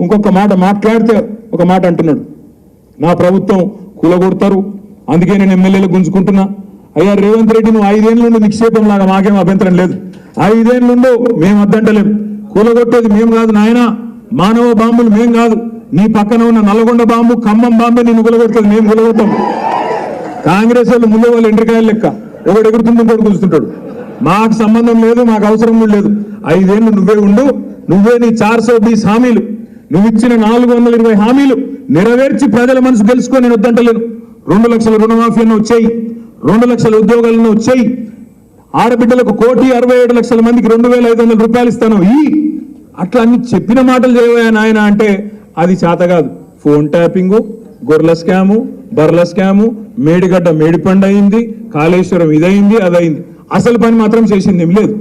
ఇంకొక మాట మాట్లాడితే ఒక మాట అంటున్నాడు. నా ప్రభుత్వం కూలగొడతారు. అందుకే నేను ఎమ్మెల్యేలు గుంజుకుంటున్నా. అయ్యా రేవంత్ రెడ్డి నువ్వు ఐదేళ్ళ నుండి నిక్షేపం లాగా మాకేం అభ్యంతరం లేదు. ఐదేళ్ళ నుండి మేము అద్దంటలేము కూలగొట్టేది మేము కాదు నాయన. మానవ బాంబులు మేం కాదు. నీ పక్కన ఉన్న నల్గొండ బాంబు ఖమ్మం బాంబే నేను కూలగొట్టేది మేము కూలగొట్టాం కాంగ్రెస్ వాళ్ళు ముందు వాళ్ళు ఎండ్రకాయలు లెక్క. ఒకడు ఎగురుతుంది ఇంకోటి కూర్చుంటాడు. మాకు సంబంధం లేదు మాకు అవసరం కూడా లేదు. ఐదేళ్ళు నువ్వే ఉండు. నువ్వే నీ చార్సో బీస్ హామీలు నువ్వు ఇచ్చిన నాలుగు వందల ఇరవై హామీలు నెరవేర్చి ప్రజల మనసు తెలుసుకొని నేను వద్దంటలేను. రెండు లక్షల రుణమాఫీ వచ్చాయి రెండు లక్షల ఉద్యోగాలను వచ్చాయి ఆడబిడ్డలకు కోటి అరవై ఏడు లక్షల మందికి రెండు వేల ఐదు వందల రూపాయలు ఇస్తాను. ఈ అట్లా అన్ని చెప్పిన మాటలు చేయవా నాయన అంటే అది చేత కాదు. ఫోన్ ట్యాపింగు గొర్రెల స్కాము బర్ల స్కాము మేడిగడ్డ మేడిపండు అయింది కాళేశ్వరం ఇదయింది అదయింది. అసలు పని మాత్రం చేసింది ఏం లేదు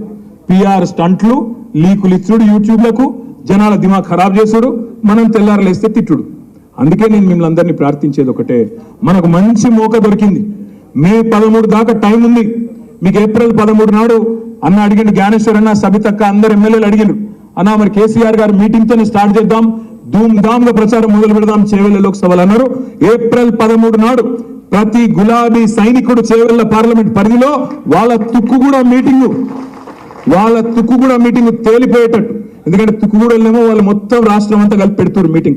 పిఆర్ స్టంట్లు లీకులు ఇచ్చుడు యూట్యూబ్లకు జనాల దిమాగ్ ఖరాబ్ చేసుడు మనం తెల్లారలేస్తే తిట్టుడు. అందుకే నేను మిమ్మల్ని అందరినీ ప్రార్థించేది ఒకటే మనకు మంచి మోక దొరికింది. మే పదమూడు దాకా టైం ఉంది. మీకు ఏప్రిల్ పదమూడు నాడు అన్న అడిగిండు జ్ఞానేశ్వర్ అన్న సబితక్క అందరు ఎమ్మెల్యేలు అడిగిండు. అన్న మరి కేసీఆర్ గారు మీటింగ్తోనే స్టార్ట్ చేద్దాం ధూమ్ ధామ్ ప్రచారం మొదలు పెడదాం చేవెళ్ళ లోక్సభలు అన్నారు. ఏప్రిల్ పదమూడు నాడు ప్రతి గులాబీ సైనికుడు చేవెళ్ళ పార్లమెంట్ పరిధిలో వాళ్ళ తుక్కు కూడా మీటింగు వాళ్ళ తుక్కు కూడా మీటింగ్ తేలిపోయేటట్టు. ఎందుకంటే తుక్కుగూడలేమో వాళ్ళు మొత్తం రాష్ట్రం అంతా కలిపి పెడుతున్నారు మీటింగ్.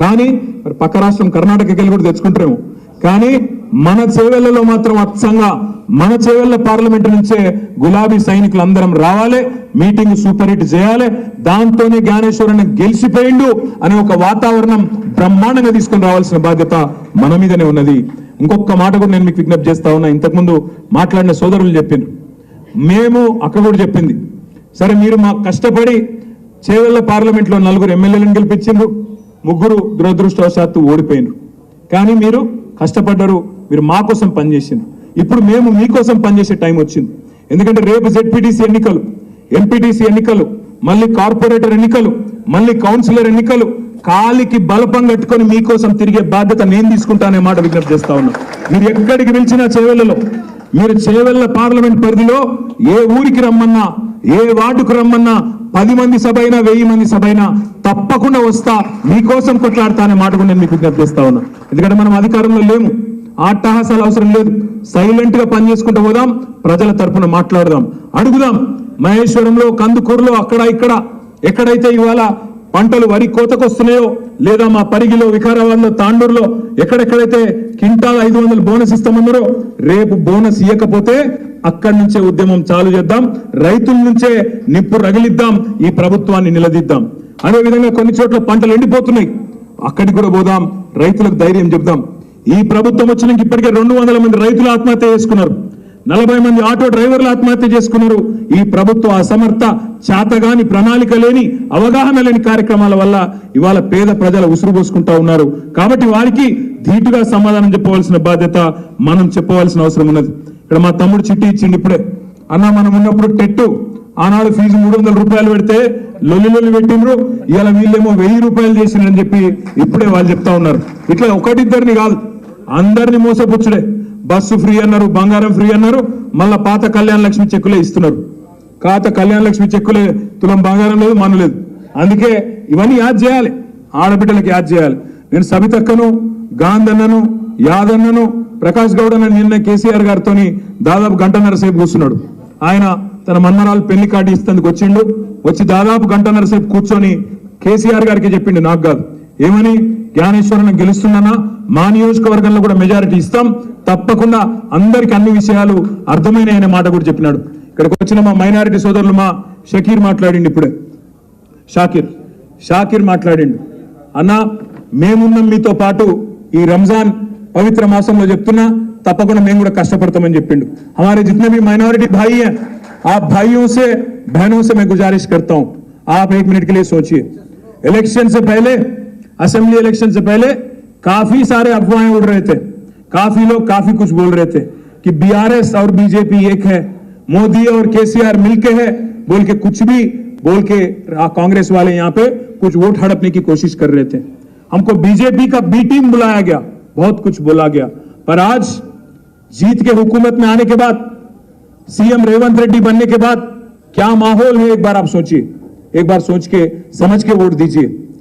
కానీ మరి పక్క రాష్ట్రం కర్ణాటకకి వెళ్ళి కూడా తెచ్చుకుంటారేమో. కానీ మన చేవెళ్ళలో మాత్రం అచ్చంగా మన చేవెళ్ళ పార్లమెంట్ నుంచే గులాబీ సైనికులు అందరం రావాలి మీటింగ్ సూపర్ హిట్ చేయాలి దాంతోనే జ్ఞానేశ్వరుని గెలిచిపోయిండు అనే ఒక వాతావరణం బ్రహ్మాండంగా తీసుకుని రావాల్సిన బాధ్యత మన మీదనే ఉన్నది. ఇంకొక మాట కూడా నేను మీకు విజ్ఞప్తి చేస్తా ఉన్నా. ఇంతకుముందు మాట్లాడిన సోదరులు చెప్పిండ్రు. మేము అక్క కూడా చెప్పింది. సరే మీరు మాకు కష్టపడి చేవెళ్ళ పార్లమెంట్లో నలుగురు ఎమ్మెల్యేలను గెలిపించిండ్రు. ముగ్గురు దురదృష్టవశాత్తు ఓడిపోయినరు. కానీ మీరు కష్టపడ్డారు మీరు మా కోసం పనిచేసిండ్రు. ఇప్పుడు మేము మీకోసం పనిచేసే టైం వచ్చింది. ఎందుకంటే రేపు జెడ్పీటీసీ ఎన్నికలు ఎంపీటీసీ ఎన్నికలు మళ్ళీ కార్పొరేటర్ ఎన్నికలు మళ్ళీ కౌన్సిలర్ ఎన్నికలు కాలికి బలపం కట్టుకొని మీకోసం తిరిగే బాధ్యత నేను తీసుకుంటానే మాట విజ్ఞప్తి చేస్తా ఉన్నా. మీరు ఎక్కడికి పిలిచినా చేవెళ్ళలో మీరు చేవెళ్ళ పార్లమెంట్ పరిధిలో ఏ ఊరికి రమ్మన్నా ఏ వార్డుకు రమ్మన్నా పది మంది సభ అయినా వెయ్యి మంది సభ అయినా తప్పకుండా వస్తా. మీకోసం కొట్లాడతా అనే మాట కూడా నేను మీకు విజ్ఞప్తి ఉన్నా. ఎందుకంటే మనం అధికారంలో లేము. ఆట్టహాసాలు అవసరం లేదు. సైలెంట్గా పనిచేసుకుంటూ పోదాం. ప్రజల తరపున మాట్లాడదాం. అడుగుదాం. మహేశ్వరంలో కందుకూరులో అక్కడ ఇక్కడ ఎక్కడైతే ఇవాళ పంటలు వరి కోతకొస్తున్నాయో లేదా మా పరిగిలో వికారాబాద్లో తాండూరులో ఎక్కడెక్కడైతే కింటాల్ ఐదు వందలు బోనస్ ఇస్తామన్నారో రేపు బోనస్ ఇవ్వకపోతే అక్కడి నుంచే ఉద్యమం చాలు చేద్దాం. రైతుల నుంచే నిప్పు రగిలిద్దాం. ఈ ప్రభుత్వాన్ని నిలదీద్దాం. అదే విధంగా కొన్ని చోట్ల పంటలు ఎండిపోతున్నాయి. అక్కడికి కూడా పోదాం. రైతులకు ధైర్యం చెప్దాం ఈ ప్రభుత్వం వచ్చినాక ఇప్పటికే రెండు వందల మంది రైతులు ఆత్మహత్య చేసుకున్నారు. నలభై మంది ఆటో డ్రైవర్లు ఆత్మహత్య చేసుకున్నారు. ఈ ప్రభుత్వ అసమర్థ చేతగాని ప్రణాళిక లేని అవగాహన లేని కార్యక్రమాల వల్ల ఇవాళ పేద ప్రజలు ఉసురు పోసుకుంటా ఉన్నారు. కాబట్టి వారికి ధీటుగా సమాధానం చెప్పవలసిన బాధ్యత మనం చెప్పవలసిన అవసరం ఉన్నది. ఇక్కడ మా తమ్ముడు చిట్టి ఇచ్చిండు ఇప్పుడే. అన్న మనం ఉన్నప్పుడు టెట్టు. ఆనాడు ఫీజు మూడు వందల రూపాయలు పెడితే లొల్లి లొల్లి పెట్టిండ్రు. ఇవాళ వీళ్ళేమో వెయ్యి రూపాయలు చేసినని చెప్పి ఇప్పుడే వాళ్ళు చెప్తా ఉన్నారు. ఇట్లా ఒకటిద్దరిని కాదు అందరిని మోసపుచ్చుడే. బస్సు ఫ్రీ అన్నారు బంగారం ఫ్రీ అన్నారు మళ్ళా పాత కళ్యాణ లక్ష్మి చెక్కులే ఇస్తున్నారు. కాత కళ్యాణ లక్ష్మి చెక్కులే తులం బంగారం లేదు మన లేదు. అందుకే ఇవన్నీ యాద్ చేయాలి. ఆడబిడ్డలకు యాద్ చేయాలి. నేను సబితక్కను గాంధన్నను యాదన్నను ప్రకాష్ గౌడ్ అని నిన్న కేసీఆర్ గారితో దాదాపు గంటన్నర సేపు కూర్చున్నాడు. ఆయన తన మన్మరాలు పెళ్ళి కార్డు ఇస్తేందుకు వచ్చిండు. వచ్చి దాదాపు గంటన్నర సేపు కూర్చొని కేసీఆర్ గారికి చెప్పిండు నాకు కాదు. ఏమని? జ్ఞానేశ్వరన్ గెలుస్తున్నానా మా నియోజకవర్గంలో కూడా మెజారిటీ ఇస్తాం. తప్పకుండా అందరికి అన్ని విషయాలు అర్థమైన అనే మాట కూడా చెప్పినాడు. ఇక్కడికి వచ్చిన మా మైనారిటీ సోదరులు మా షకీర్ మాట్లాడిండు ఇప్పుడే. షాకిర్. షాకిర్ మాట్లాడిండు. అన్న మేమున్నాం మీతో పాటు ఈ రంజాన్ పవిత్ర మాసంలో చెప్తున్నా తప్పకుండా మేము కూడా కష్టపడతామని చెప్పిండు हमारे जितने भी माइनॉरिटी भाई हैं आप भाइयों से बहनों से मैं गुजारिश करता हूं आप एक मिनट के लिए सोचिए इलेक्शन से पहले असेंबली इलेक्शन से पहले काफी सारे अफवाहें उड़ रहे थे काफी लोग काफी कुछ बोल रहे थे कि बीआरएस और बीजेपी एक है मोदी और केसीआर मिलके है बोल के कुछ भी बोल के आ- कांग्रेस वाले यहाँ पे कुछ वोट हड़पने की कोशिश कर रहे थे हमको बीजेपी का बी टीम बुलाया गया बहुत कुछ बोला गया। पर आज जीत के हुकूमत में आने के बाद, सीएम रेवंत रेड्डी बनने के बाद क्या माहौल है? एक बार आप सोचिए। एक बार सोच के, समझ के वोट दीजिए।